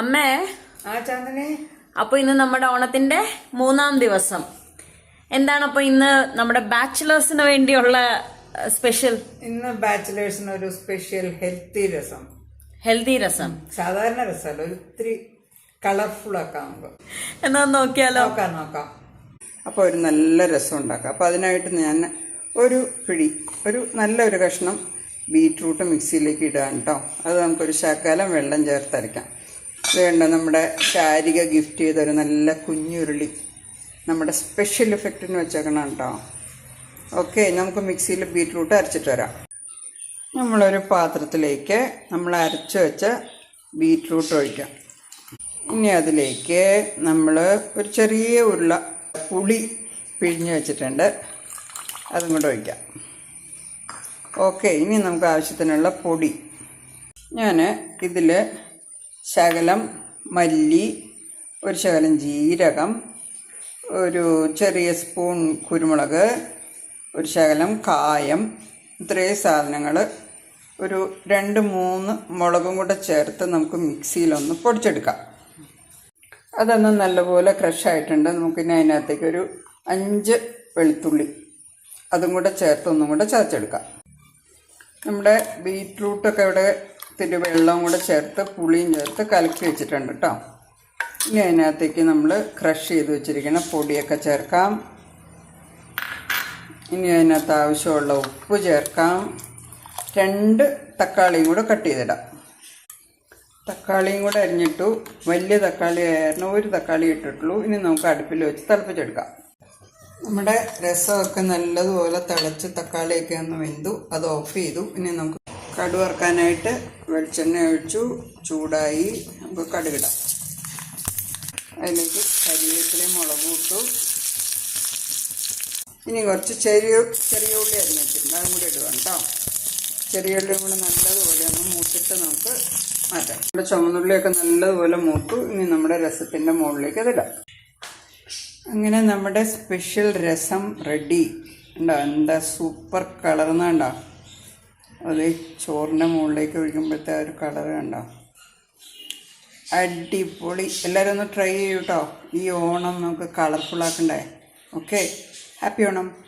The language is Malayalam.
അമ്മേ ആ ചാന്ദനെ അപ്പൊ ഇന്ന് നമ്മുടെ ഓണത്തിന്റെ മൂന്നാം ദിവസം. എന്താണ് അപ്പൊ ഇന്ന് നമ്മുടെ ബാച്ചിലേഴ്സിന് വേണ്ടിയുള്ള സ്പെഷ്യൽ? ഇന്ന് ബാച്ചിലേഴ്സിന് ഒരു സ്പെഷ്യൽ ഹെൽത്തി രസം. ഹെൽത്തി രസം. സാധാരണ രസമല്ല ഒത്തിരി കളർഫുൾ ആകുമ്പോൾ എന്നാ നോക്കിയാലോ? നോക്കാം നോക്കാം. അപ്പോൾ ഒരു നല്ല രസം ഉണ്ടാക്കാം. അപ്പോൾ അതിനായിട്ട് ഞാൻ ഒരു പിടി ഒരു നല്ലൊരു കഷ്ണം ബീറ്റ്റൂട്ട് മിക്സിയിലേക്ക് ഇടാൻ കേട്ടോ അത് നമുക്കൊരു ശകലം വെള്ളം ചേർത്തരയ്ക്കാം. കണ്ടോ നമ്മുടെ ശാരിക ഗിഫ്റ്റ് ചെയ്തൊരു നല്ല കുഞ്ഞുരുളി. നമ്മുടെ സ്പെഷ്യൽ ഇഫക്റ്റിന് വെച്ചേക്കണം കേട്ടോ ഓക്കെ നമുക്ക് മിക്സിയിൽ ബീറ്റ്റൂട്ട് അരച്ചിട്ട് വരാം. നമ്മളൊരു പാത്രത്തിലേക്ക് നമ്മൾ അരച്ച് വെച്ച ബീറ്റ്റൂട്ട് ഒഴിക്കാം. ഇനി അതിലേക്ക് നമ്മൾ ഒരു ചെറിയ ഉരുള പുളി പിഴിഞ്ഞ് വെച്ചിട്ടുണ്ട്. അതും കൂടെ ഒഴിക്കാം. ഓക്കെ ഇനി നമുക്ക് ആവശ്യത്തിനുള്ള പൊടി. ഞാൻ ഇതിൽ ശകലം മല്ലി ഒരു ശകലം ജീരകം ഒരു ചെറിയ സ്പൂൺ കുരുമുളക് ഒരു ശകലം കായം ഇത്രയും സാധനങ്ങൾ ഒരു രണ്ട് മൂന്ന് മുളകും കൂടെ ചേർത്ത് നമുക്ക് മിക്സിയിലൊന്ന് പൊടിച്ചെടുക്കാം. അതൊന്ന് നല്ലപോലെ ക്രഷ് ആയിട്ടുണ്ട്. നമുക്കിനി അതിനകത്തേക്ക് ഒരു അഞ്ച് വെളുത്തുള്ളി അതും കൂടെ ചേർത്ത് ഒന്നും കൂടെ ചതച്ചെടുക്കാം. നമ്മുടെ ബീറ്റ്റൂട്ടൊക്കെ ഇവിടെ ഇത്തിരി വെള്ളവും കൂടെ ചേർത്ത് പുളിയും ചേർത്ത് കലക്കി വെച്ചിട്ടുണ്ട് കേട്ടോ ഇനി അതിനകത്തേക്ക് നമ്മൾ ക്രഷ് ചെയ്ത് വെച്ചിരിക്കുന്ന പൊടിയൊക്കെ ചേർക്കാം. ഇനി അതിനകത്ത് ആവശ്യമുള്ള ഉപ്പ് ചേർക്കാം. രണ്ട് തക്കാളിയും കൂടെ കട്ട് ചെയ്തിടാം. തക്കാളിയും കൂടെ അരിഞ്ഞിട്ടു. വലിയ തക്കാളി ആയിരുന്നു. ഒരു തക്കാളി ഇട്ടിട്ടുള്ളൂ. ഇനി നമുക്ക് അടുപ്പിൽ വെച്ച് തിളപ്പിച്ചെടുക്കാം. നമ്മുടെ രസമൊക്കെ നല്ലതുപോലെ തിളച്ച് തക്കാളിയൊക്കെ ഒന്ന് വെന്തു. അത് ഓഫ് ചെയ്തു. ഇനി നമുക്ക് കടുക് വറുക്കാനായിട്ട് വെളിച്ചെണ്ണ ഒഴിച്ചു ചൂടായി. നമുക്ക് കടുകിടാം അതിലേക്ക് കരിവേപ്പിലയും മുളകും ഇട്ടു. ഇനി കുറച്ച് ചെറിയ ചെറിയ ഉള്ളി അരിഞ്ഞ് വെച്ചിട്ടുണ്ട്. അതും കൂടി ഇടുക കേട്ടോ. ചെറിയ ഉള്ളിയും കൂടെ നല്ലതുപോലെ ഒന്ന് മൂത്തിട്ട് നമുക്ക് മാറ്റാം. നമ്മുടെ ചുമന്നുള്ളിയൊക്കെ നല്ലതുപോലെ മൂത്തു. ഇനി നമ്മുടെ രസത്തിന്റെ മുകളിലേക്ക് അതിടാം അങ്ങനെ നമ്മുടെ സ്പെഷ്യൽ രസം റെഡി. ഉണ്ടോ എന്താ സൂപ്പർ കളർ കണ്ടോ? അത് ചോറിന്റെ മുകളിലേക്ക് ഒഴിക്കുമ്പോഴത്തെ ഒരു കളർ കണ്ടോ? അടിപൊളി. എല്ലാവരും ഒന്ന് ട്രൈ ചെയ്യൂട്ടോ ഈ ഓണം നമുക്ക് കളർഫുൾ ആക്കണ്ടേ? Okay happy Onam.